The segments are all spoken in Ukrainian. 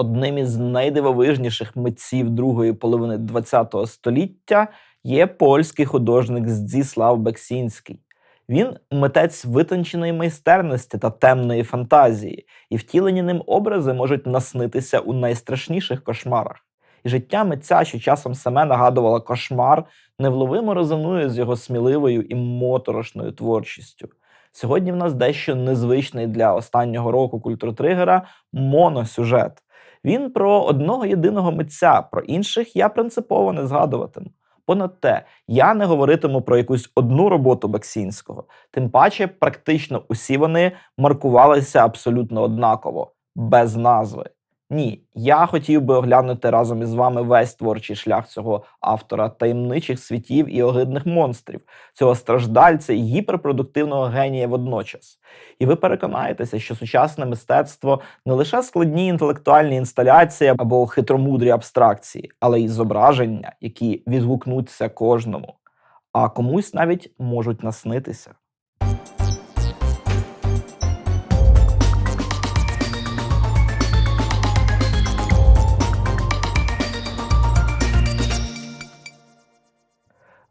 Одним із найдивовижніших митців другої половини ХХ століття є польський художник Здзіслав Бексінський. Він митець витонченої майстерності та темної фантазії, і втілені ним образи можуть наснитися у найстрашніших кошмарах. І життя митця, що часом саме нагадувало кошмар, невловимо резонує з його сміливою і моторошною творчістю. Сьогодні в нас дещо незвичний для останнього року культуртригера моносюжет. Він про одного єдиного митця, про інших я принципово не згадуватиму. Понад те, я не говоритиму про якусь одну роботу Баксінського, тим паче, практично усі вони маркувалися абсолютно однаково, без назви. Ні, я хотів би оглянути разом із вами весь творчий шлях цього автора таємничих світів і огидних монстрів, цього страждальця і гіперпродуктивного генія водночас. І ви переконаєтеся, що сучасне мистецтво не лише складні інтелектуальні інсталяції або хитромудрі абстракції, але й зображення, які відгукнуться кожному, а комусь навіть можуть наснитися.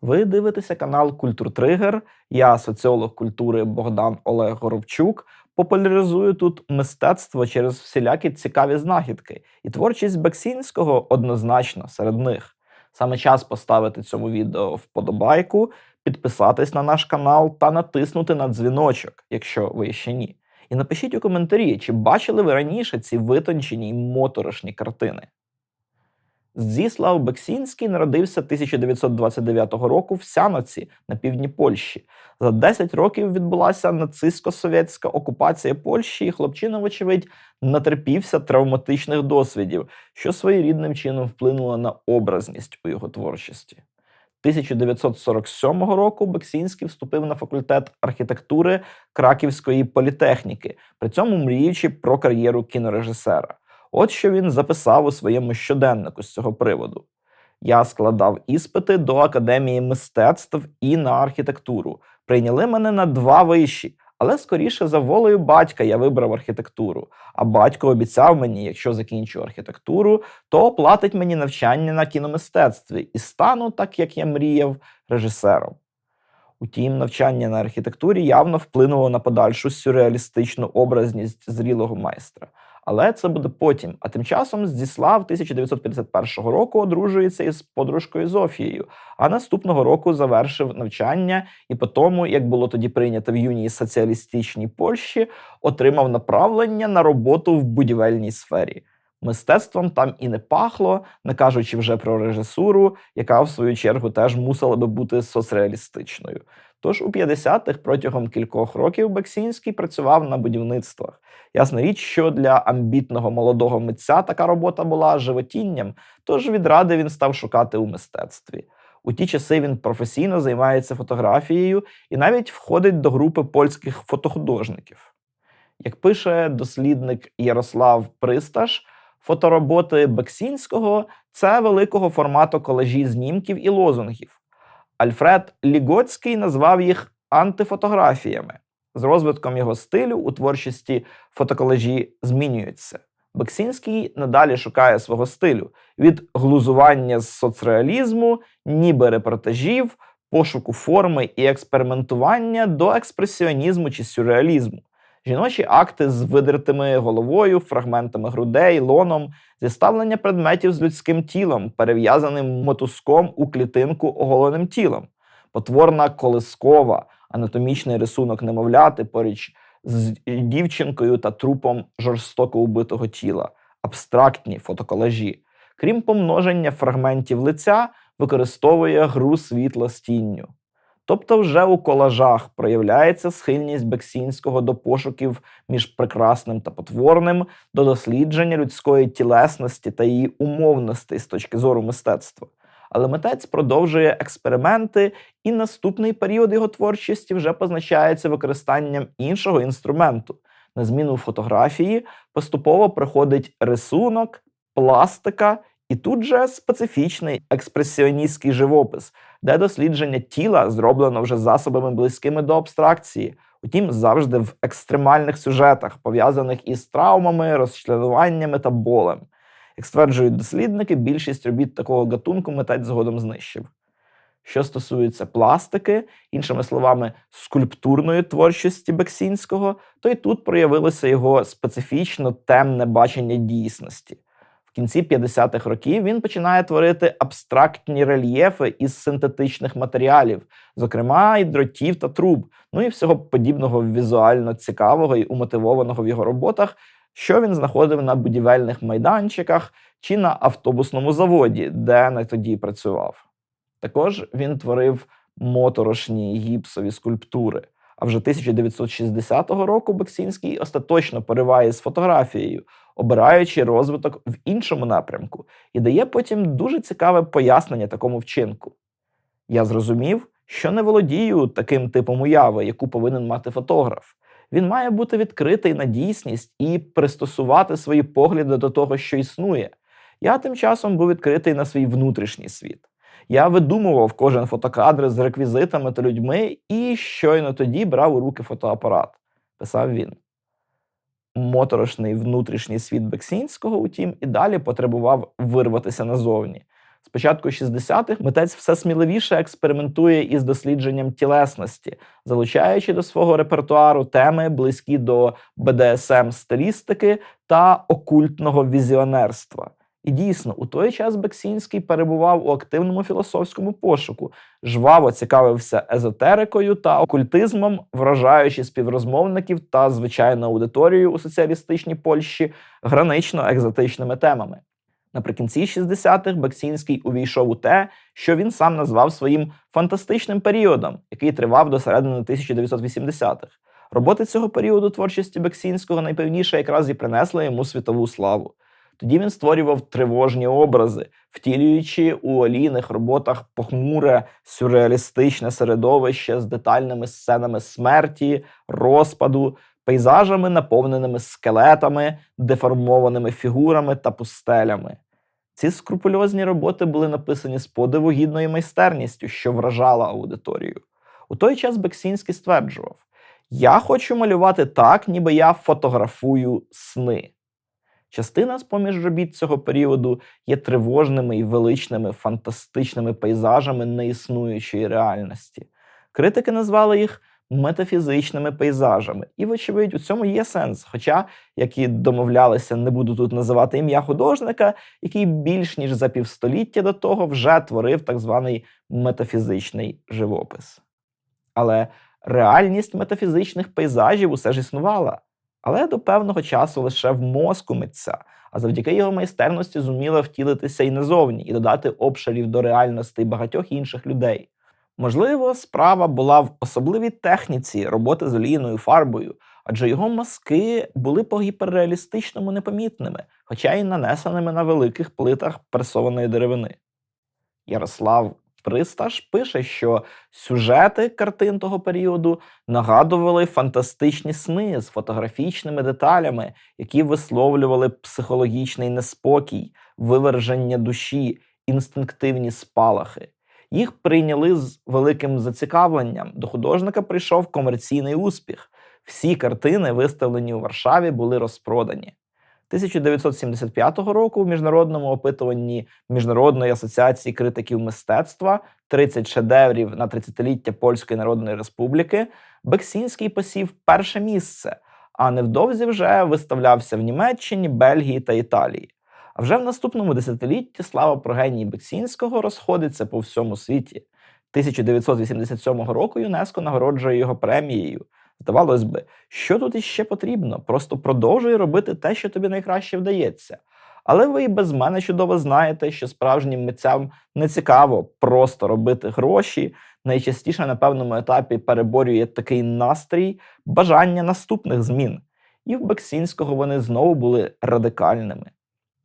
Ви дивитеся канал Культуртригер. Я соціолог культури Богдан Олег Горобчук. Популяризую тут мистецтво через всілякі цікаві знахідки, і творчість Бексінського однозначно серед них. Саме час поставити цьому відео вподобайку, підписатись на наш канал та натиснути на дзвіночок, якщо ви ще ні. І напишіть у коментарі, чи бачили ви раніше ці витончені й моторошні картини. Здіслав Бексінський народився 1929 року в Сяноці на півдні Польщі. За 10 років відбулася нацистсько-совєтська окупація Польщі, і хлопчина, вочевидь, натерпівся травматичних досвідів, що своєрідним чином вплинуло на образність у його творчості. 1947 року Бексінський вступив на факультет архітектури Краківської політехніки, при цьому мріючи про кар'єру кінорежисера. От що він записав у своєму щоденнику з цього приводу. Я складав іспити до Академії мистецтв і на архітектуру. Прийняли мене на два вищі, але скоріше за волею батька я вибрав архітектуру. А батько обіцяв мені, якщо закінчу архітектуру, то оплатить мені навчання на кіномистецтві і стану, так як я мріяв, режисером. Утім, навчання на архітектурі явно вплинуло на подальшу сюрреалістичну образність зрілого майстра. Але це буде потім. А тим часом Здіслав 1951 року одружується із подружкою Зофією, а наступного року завершив навчання і по тому, як було тоді прийнято в юній соціалістичній Польщі, отримав направлення на роботу в будівельній сфері. Мистецтвом там і не пахло, не кажучи вже про режисуру, яка в свою чергу теж мусила би бути соцреалістичною. Тож у 50-х протягом кількох років Бексінський працював на будівництвах. Ясна річ, що для амбітного молодого митця така робота була животінням, тож відради він став шукати у мистецтві. У ті часи він професійно займається фотографією і навіть входить до групи польських фотохудожників. Як пише дослідник Ярослав Присташ, фотороботи Бексінського це великого формату колажі знімків і лозунгів. Альфред Лігоцький назвав їх антифотографіями. З розвитком його стилю у творчості фотоколежі змінюються. Бексінський надалі шукає свого стилю від глузування з соцреалізму, ніби репортажів, пошуку форми і експериментування до експресіонізму чи сюрреалізму. Жіночі акти з видертими головою, фрагментами грудей, лоном, зіставлення предметів з людським тілом, перев'язаним мотузком у клітинку оголеним тілом, потворна колискова, анатомічний рисунок немовляти поруч з дівчинкою та трупом жорстоко убитого тіла, абстрактні фотоколажі. Крім помноження фрагментів лиця, використовує гру світла з тінню. Тобто, вже у колажах проявляється схильність Бексінського до пошуків між прекрасним та потворним, до дослідження людської тілесності та її умовностей з точки зору мистецтва. Але митець продовжує експерименти, і наступний період його творчості вже позначається використанням іншого інструменту. На зміну фотографії поступово приходить рисунок, пластика і тут же специфічний експресіоністський живопис, де дослідження тіла зроблено вже засобами близькими до абстракції, утім, завжди в екстремальних сюжетах, пов'язаних із травмами, розчленуваннями та болем. Як стверджують дослідники, більшість робіт такого гатунку митець згодом знищив. Що стосується пластики, іншими словами, скульптурної творчості Бексінського, то й тут проявилося його специфічно темне бачення дійсності. В кінці 50-х років він починає творити абстрактні рельєфи із синтетичних матеріалів, зокрема і дротів та труб, ну і всього подібного візуально цікавого і умотивованого в його роботах, що він знаходив на будівельних майданчиках чи на автобусному заводі, де не тоді працював. Також він творив моторошні гіпсові скульптури. А вже 1960 року Бексінський остаточно пориває з фотографією, обираючи розвиток в іншому напрямку, і дає потім дуже цікаве пояснення такому вчинку. Я зрозумів, що не володію таким типом уяви, яку повинен мати фотограф. Він має бути відкритий на дійсність і пристосувати свої погляди до того, що існує. Я тим часом був відкритий на свій внутрішній світ. Я видумував кожен фотокадр з реквізитами та людьми і щойно тоді брав у руки фотоапарат, писав він. Моторошний внутрішній світ Бексінського, утім, і далі потребував вирватися назовні. Спочатку 60-х митець все сміливіше експериментує із дослідженням тілесності, залучаючи до свого репертуару теми, близькі до БДСМ стилістики та окультного візіонерства. І дійсно, у той час Бексінський перебував у активному філософському пошуку, жваво цікавився езотерикою та окультизмом, вражаючи співрозмовників та звичайну аудиторію у соціалістичній Польщі гранично екзотичними темами. Наприкінці 60-х Бексінський увійшов у те, що він сам назвав своїм фантастичним періодом, який тривав до середини 1980-х. Роботи цього періоду творчості Бексінського найпевніше якраз і принесли йому світову славу. Тоді він створював тривожні образи, втілюючи у олійних роботах похмуре сюрреалістичне середовище з детальними сценами смерті, розпаду, пейзажами, наповненими скелетами, деформованими фігурами та пустелями. Ці скрупульозні роботи були написані з подиву гідною майстерністю, що вражала аудиторію. У той час Бексінський стверджував: Я хочу малювати так, ніби я фотографую сни. Частина з поміж робіт цього періоду є тривожними і величними фантастичними пейзажами неіснуючої реальності. Критики назвали їх метафізичними пейзажами, і, вочевидь, у цьому є сенс. Хоча, як і домовлялися, не буду тут називати ім'я художника, який більш ніж за півстоліття до того вже творив так званий метафізичний живопис. Але реальність метафізичних пейзажів усе ж існувала але до певного часу лише в мозку митця, а завдяки його майстерності зуміла втілитися і назовні, і додати обшарів до реальностей багатьох інших людей. Можливо, справа була в особливій техніці роботи з олійною фарбою, адже його мазки були по гіперреалістичному непомітними, хоча й нанесеними на великих плитах пресованої деревини. Ярослав Присташ пише, що сюжети картин того періоду нагадували фантастичні сни з фотографічними деталями, які висловлювали психологічний неспокій, виверження душі, інстинктивні спалахи. Їх прийняли з великим зацікавленням. До художника прийшов комерційний успіх. Всі картини, виставлені у Варшаві, були розпродані. 1975 року в міжнародному опитуванні Міжнародної асоціації критиків мистецтва 30 шедеврів на 30-ліття Польської Народної Республіки Бексінський посів перше місце, а невдовзі вже виставлявся в Німеччині, Бельгії та Італії. А вже в наступному десятилітті слава про генії Бексінського розходиться по всьому світі. 1987 року ЮНЕСКО нагороджує його премією. Здавалось би, що тут іще потрібно? Просто продовжуй робити те, що тобі найкраще вдається. Але ви і без мене чудово знаєте, що справжнім митцям не цікаво просто робити гроші. Найчастіше на певному етапі переборює такий настрій бажання наступних змін. І в Бексінського вони знову були радикальними.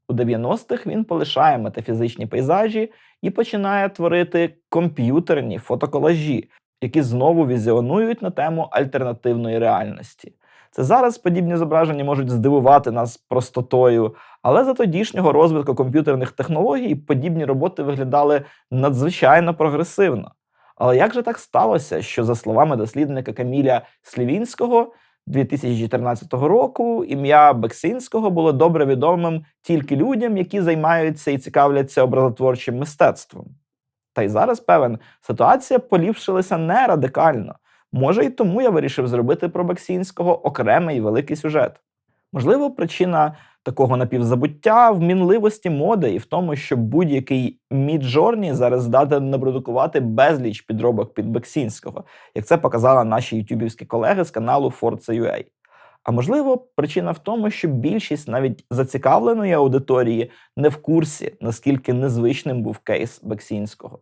У 90-х він полишає метафізичні пейзажі і починає творити комп'ютерні фотоколажі, які знову візіонують на тему альтернативної реальності. Це зараз подібні зображення можуть здивувати нас простотою, але за тодішнього розвитку комп'ютерних технологій подібні роботи виглядали надзвичайно прогресивно. Але як же так сталося, що, за словами дослідника Каміля Слівінського, 2014 року ім'я Бексинського було добре відомим тільки людям, які займаються і цікавляться образотворчим мистецтвом. Та й зараз, певен, ситуація поліпшилася не радикально. Може, і тому я вирішив зробити про Бексінського окремий великий сюжет. Можливо, причина такого напівзабуття в мінливості моди і в тому, що будь-який міджорні зараз здатен напродукувати безліч підробок під Бексінського, як це показали наші ютюбівські колеги з каналу Forza.ua. А можливо, причина в тому, що більшість навіть зацікавленої аудиторії не в курсі, наскільки незвичним був кейс Бексінського.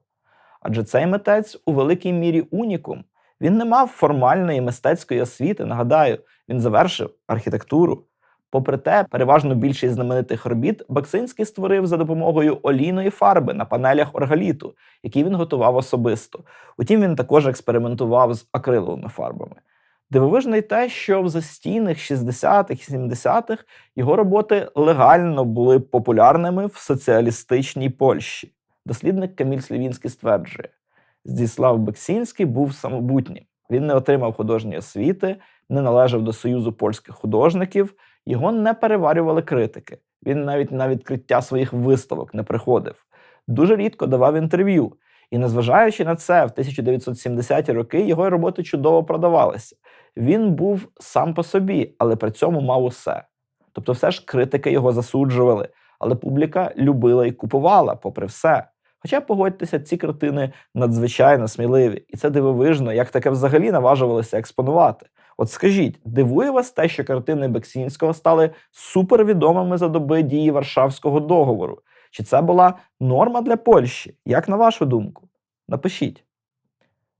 Адже цей митець у великій мірі унікум. Він не мав формальної мистецької освіти. Нагадаю, він завершив архітектуру. Попри те, переважно більшість знаменитих робіт Баксинський створив за допомогою олійної фарби на панелях оргаліту, які він готував особисто. Утім, він також експериментував з акриловими фарбами. Дивовижно й те, що в застійних 60-х і 70-х його роботи легально були популярними в соціалістичній Польщі. Дослідник Каміль Слівінський стверджує, Здіслав Бексінський був самобутнім. Він не отримав художньої освіти, не належав до Союзу польських художників, його не переварювали критики. Він навіть на відкриття своїх виставок не приходив. Дуже рідко давав інтерв'ю. І незважаючи на це, в 1970-ті роки його роботи чудово продавалися. Він був сам по собі, але при цьому мав усе. Тобто, все ж критики його засуджували, але публіка любила і купувала, попри все. Хоча, погодьтеся, ці картини надзвичайно сміливі, і це дивовижно, як таке взагалі наважувалося експонувати. От скажіть, дивує вас те, що картини Бексінського стали супервідомими за доби дії Варшавського договору? Чи це була норма для Польщі? Як на вашу думку? Напишіть.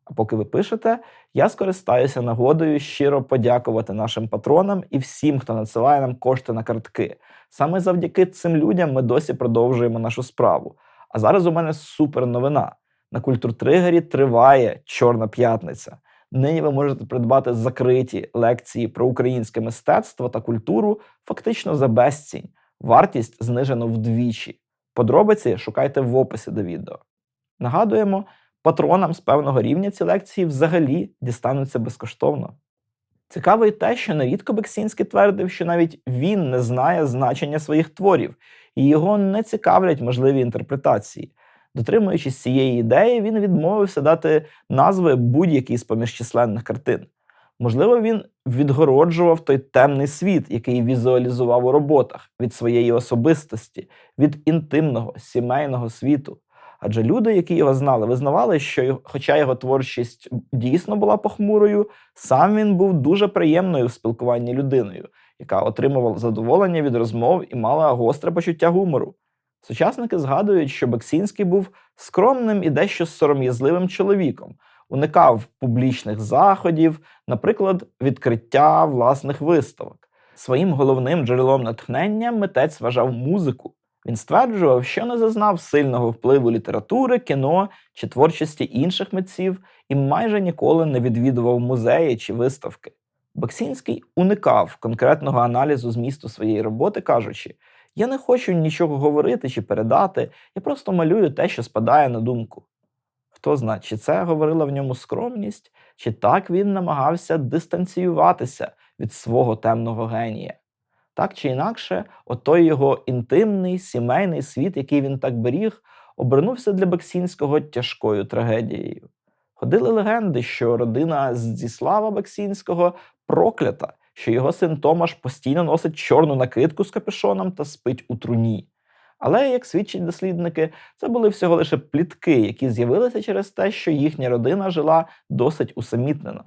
А поки ви пишете, я скористаюся нагодою щиро подякувати нашим патронам і всім, хто надсилає нам кошти на картки. Саме завдяки цим людям ми досі продовжуємо нашу справу. А зараз у мене супер новина. На культуртригері триває Чорна п'ятниця. Нині ви можете придбати закриті лекції про українське мистецтво та культуру фактично за безцінь. Вартість знижено вдвічі. Подробиці шукайте в описі до відео. Нагадуємо, патронам з певного рівня ці лекції взагалі дістануться безкоштовно. Цікаво й те, що нерідко Бексінський твердив, що навіть він не знає значення своїх творів, і його не цікавлять можливі інтерпретації. Дотримуючись цієї ідеї, він відмовився дати назви будь-якій з поміж численних картин. Можливо, він відгороджував той темний світ, який візуалізував у роботах від своєї особистості, від інтимного, сімейного світу. Адже люди, які його знали, визнавали, що, хоча його творчість дійсно була похмурою, сам він був дуже приємною в спілкуванні людиною, яка отримувала задоволення від розмов і мала гостре почуття гумору. Сучасники згадують, що Бексінський був скромним і дещо сором'язливим чоловіком, уникав публічних заходів, наприклад, відкриття власних виставок. Своїм головним джерелом натхнення митець вважав музику. Він стверджував, що не зазнав сильного впливу літератури, кіно чи творчості інших митців і майже ніколи не відвідував музеї чи виставки. Баксінський уникав конкретного аналізу змісту своєї роботи, кажучи: я не хочу нічого говорити чи передати, я просто малюю те, що спадає на думку. Хто знає, чи це говорила в ньому скромність, чи так він намагався дистанціюватися від свого темного генія. Так чи інакше, отой його інтимний сімейний світ, який він так беріг, обернувся для Бексінського тяжкою трагедією. Ходили легенди, що родина Здіслава Бексінського проклята, що його син Томаш постійно носить чорну накидку з капюшоном та спить у труні. Але, як свідчать дослідники, це були всього лише плітки, які з'явилися через те, що їхня родина жила досить усамітнено.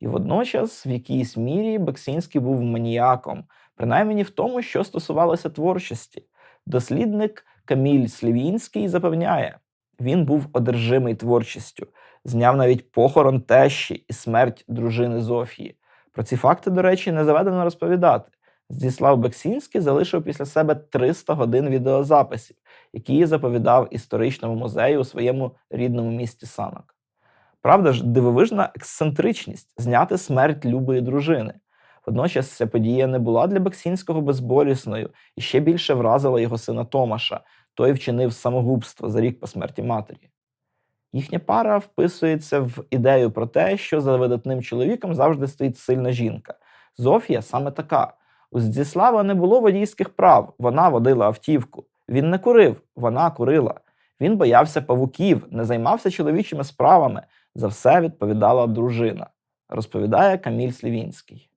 І водночас, в якійсь мірі, Бексінський був маніяком, принаймні в тому, що стосувалося творчості. Дослідник Каміль Слівінський запевняє, він був одержимий творчістю, зняв навіть похорон тещі і смерть дружини Зофії. Про ці факти, до речі, не заведено розповідати. Здіслав Бексінський залишив після себе 300 годин відеозаписів, які заповідав історичному музею у своєму рідному місті Санок. Правда ж, дивовижна ексцентричність зняти смерть любої дружини. Водночас ця подія не була для Бексінського безболісною і ще більше вразила його сина Томаша. Той вчинив самогубство за рік по смерті матері. Їхня пара вписується в ідею про те, що за видатним чоловіком завжди стоїть сильна жінка. Зофія саме така. У Здіслава не було водійських прав, вона водила автівку. Він не курив, вона курила. Він боявся павуків, не займався чоловічими справами. За все відповідала дружина, розповідає Каміль Слівінський.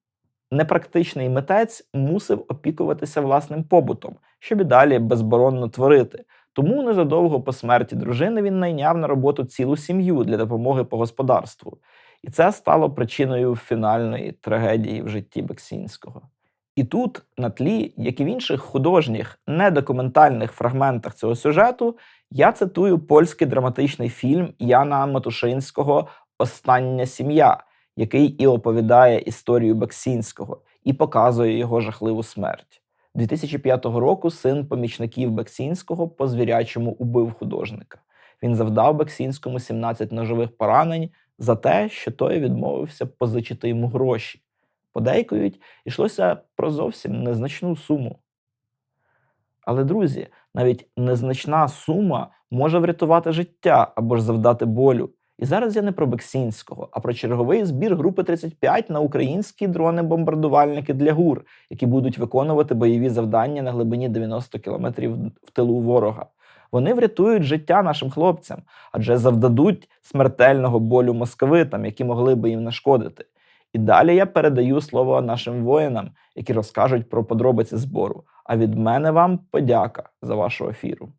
Непрактичний митець мусив опікуватися власним побутом, щоб і далі безборонно творити. Тому незадовго по смерті дружини він найняв на роботу цілу сім'ю для допомоги по господарству. І це стало причиною фінальної трагедії в житті Бексінського. І тут, на тлі, як і в інших художніх, недокументальних фрагментах цього сюжету, я цитую польський драматичний фільм Яна Матушинського Остання сім'я, який і оповідає історію Бексінського і показує його жахливу смерть. 2005 року син помічників Бексінського по звірячому убив художника. Він завдав Бексінському 17 ножових поранень за те, що той відмовився позичити йому гроші. Подейкують, йшлося про зовсім незначну суму. Але, друзі, навіть незначна сума може врятувати життя або ж завдати болю. І зараз я не про Бексінського, а про черговий збір групи 35 на українські дрони-бомбардувальники для ГУР, які будуть виконувати бойові завдання на глибині 90 кілометрів в тилу ворога. Вони врятують життя нашим хлопцям, адже завдадуть смертельного болю московитам, які могли би їм нашкодити. І далі я передаю слово нашим воїнам, які розкажуть про подробиці збору. А від мене вам подяка за вашу ефіру.